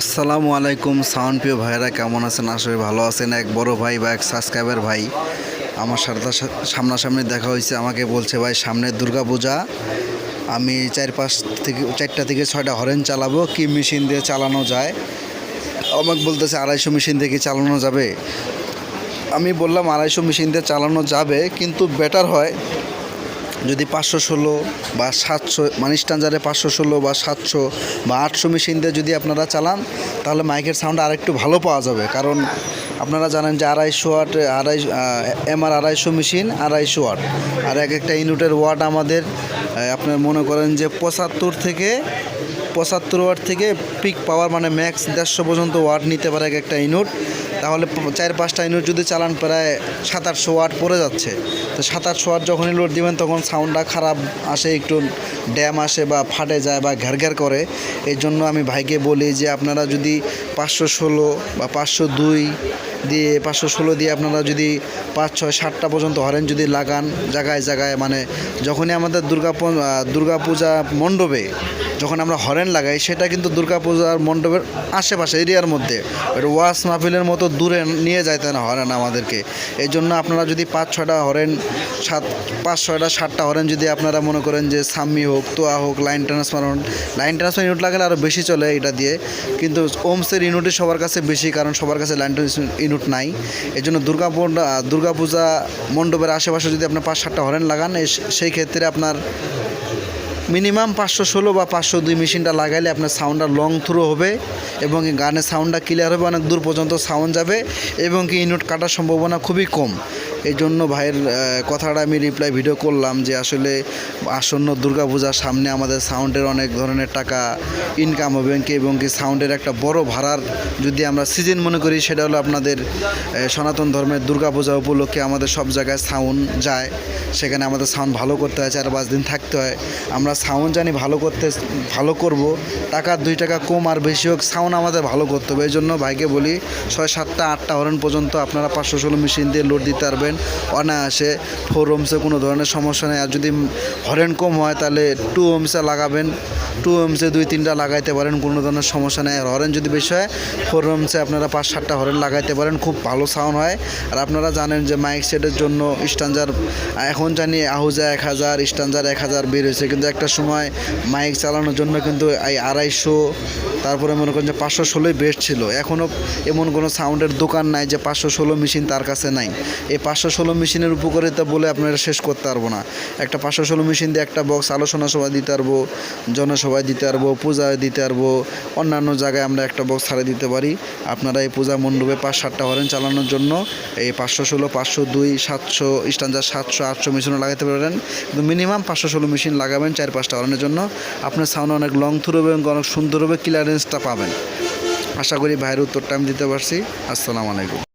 আসসালামু আলাইকুম সাউন্ড প্রিয় ভাইরা কেমন আছেন? আসলে ভালো আছেন। এক বড় ভাই বা এক সাবস্ক্রাইবার ভাই। আমার সাথে সামনাসামনি দেখা হয়েছে। আমাকে বলছে, ভাই, সামনে দুর্গা পূজা আমি চার পাঁচ থেকে, চারটা থেকে ছয়টা হরেন চালাবো। কি মেশিন দিয়ে চালানো যায়? আমাকে বলতেছে, আড়াইশো মেশিন থেকে চালানো যাবে? আমি বললাম, আড়াইশো মেশিন দিয়ে চালানো যাবে, কিন্তু বেটার হয় যদি পাঁচশো ষোলো বা সাতশো মানে স্ট্যান্ডারে পাঁচশো ষোলো বা সাতশো বা আটশো মেশিন দিয়ে যদি আপনারা চালান, তাহলে মাইকের সাউন্ড আরেকটু ভালো পাওয়া যাবে। কারণ আপনারা জানেন যে আড়াইশো ওয়াট, আড়াই এমআর আড়াইশো মেশিন, আড়াইশো ওয়াট। আর এক একটা ইউনিটের ওয়াট আমাদের আপনার মনে করেন যে পঁচাত্তর থেকে, পঁচাত্তর ওয়াট থেকে পিক পাওয়ার মানে ম্যাক্স দেড়শো পর্যন্ত ওয়াট নিতে পারে এক একটা ইউনিট। তাহলে চার পাঁচটা ইউনিট যদি চালান প্রায় সাত আটশো ওয়াট পড়ে যাচ্ছে। তো সাত আটশো ওয়াট যখনই লোড দিবেন তখন সাউন্ডটা খারাপ আসে একটু ড্যাম আসে বা ফাটে যায় বা ঘ্যার ঘ্যার করে। এই জন্য আমি ভাইকে বলি যে আপনারা যদি পাঁচশো ষোলো বা পাঁচশো দুই দিয়ে পাঁচশো ষোলো দিয়ে আপনারা যদি পাঁচ ছয় সাতটা পর্যন্ত হরেন যদি লাগান জায়গায় জায়গায় মানে যখনই আমাদের দুর্গা প- আহ, দুর্গা পূজা মণ্ডপে যখন আমরা হরেন লাগাই সেটা কিন্তু দুর্গা পূজার মণ্ডপের আশেপাশে এরিয়ার মধ্যে। ওয়াশ মাহফিলের মতো দূরে নিয়ে যাইতে না হরেন আমাদেরকে। এই জন্য আপনারা যদি পাঁচ, ছয়টা হরেন, সাত, পাঁচ, ছয়টা, সাতটা হরেন যদি আপনারা মনে করেন যে সাম্মি হোক, তোয়া হোক, line transfer line transfer unit লাগালে আরও বেশি চলে এটা দিয়ে। কিন্তু ওমসের ইউনিটই সবার কাছে বেশি, কারণ সবার কাছে লাইন ইউনিট নাই। এই জন্য দুর্গা দুর্গা পূজা মণ্ডপের আশেপাশে যদি আপনার পাঁচ, সাতটা হরেন লাগান সেই ক্ষেত্রে আপনার মিনিমাম পাঁচশো ষোলো বা পাঁচশো দুই মেশিনটা লাগাইলে আপনার সাউন্ডটা লং থ্রু হবে এবং গানের সাউন্ডটা ক্লিয়ার হবে, অনেক দূর পর্যন্ত সাউন্ড যাবে এবং কি ইনোট কাটার সম্ভাবনা খুবই কম। এই জন্য ভাইয়ের কথাটা আমি রিপ্লাই ভিডিও করলাম যে আসলে আসন্ন দুর্গাপূজার সামনে আমাদের সাউন্ডের অনেক ধরনের টাকা ইনকাম হবে কি, এবং কি সাউন্ডের একটা বড় ভাড়ার যদি আমরা সিজন মনে করি, সেটা হলো আপনাদের সনাতন ধর্মের দুর্গাপূজা উপলক্ষে আমাদের সব জায়গায় সাউন্ড যায়। সেখানে আমাদের সাউন্ড ভালো করতে হয়, চার পাঁচ দিন থাকতে হয়। আমরা সাউন্ড জানি ভালো করতে, ভালো করব। টাকা, দুই টাকা কম আর বেশি হোক সাউন্ড আমাদের ভালো করতে হবে। এই জন্য ভাইকে বলি, ছয় সাতটা, আটটা হরেন পর্যন্ত আপনারা পাঁচশো ষোলো মেশিন দিয়ে লোড দিতে পারবেন। অনায়াসে ফোর ওমসে কোনো ধরনের সমস্যা নেই। আর যদি হরেন কম হয়, তাহলে টু ওমসে লাগাবেন। টু ওমসে দুই, তিনটা লাগাইতে পারেন, কোনো ধরনের সমস্যা নেই। আর হরেন যদি বেশি হয় ফোর ওমসে আপনারা পাঁচ, সাতটা হরেন লাগাইতে পারেন, খুব ভালো সাউন্ড হয়। আর আপনারা জানেন যে মাইক সেটের জন্য স্ট্যান্ডার এখন জানি আহুজা এক হাজার স্ট্যান্ডার এক হাজার বের হয়েছে। কিন্তু একটা সময় মাইক চালানোর জন্য কিন্তু এই আড়াইশো, তারপরে মনে করেন যে পাঁচশো ষোলোই বেস্ট ছিল। এখনও এমন কোনো সাউন্ডের দোকান নাই যে পাঁচশো ষোলো মেশিন তার কাছে নাই। এই পাঁচশো ষোলো মেশিনের উপকারিতা বলে আপনারা শেষ করতে পারব না। একটা পাঁচশো ষোলো মেশিন দিয়ে একটা বক্স আলোচনা সভা দিতে পারব, জনসভায় দিতে পারব, পূজায় দিতে পারব, অন্যান্য জায়গায় আমরা একটা বক্স ছাড়ে দিতে পারি। আপনারা এই পূজা মণ্ডপে পাঁচ সাতটা হরেন চালানোর জন্য এই পাঁচশো ষোলো, পাঁচশো দুই, সাতশো স্ট্যান্ডার সাতশো, আটশো মেশিনও লাগাতে পারেন। কিন্তু মিনিমাম পাঁচশো ষোলো মেশিন লাগাবেন চার পাঁচটা হরেনের জন্য। আপনার সাউন্ড অনেক লং থ্রু হবে এবং অনেক সুন্দর হবে ক্লিয়ারেন্সটা পাবেন। আশা করি ভাইয়ের উত্তরটা আমি দিতে পারছি। আসসালামু আলাইকুম।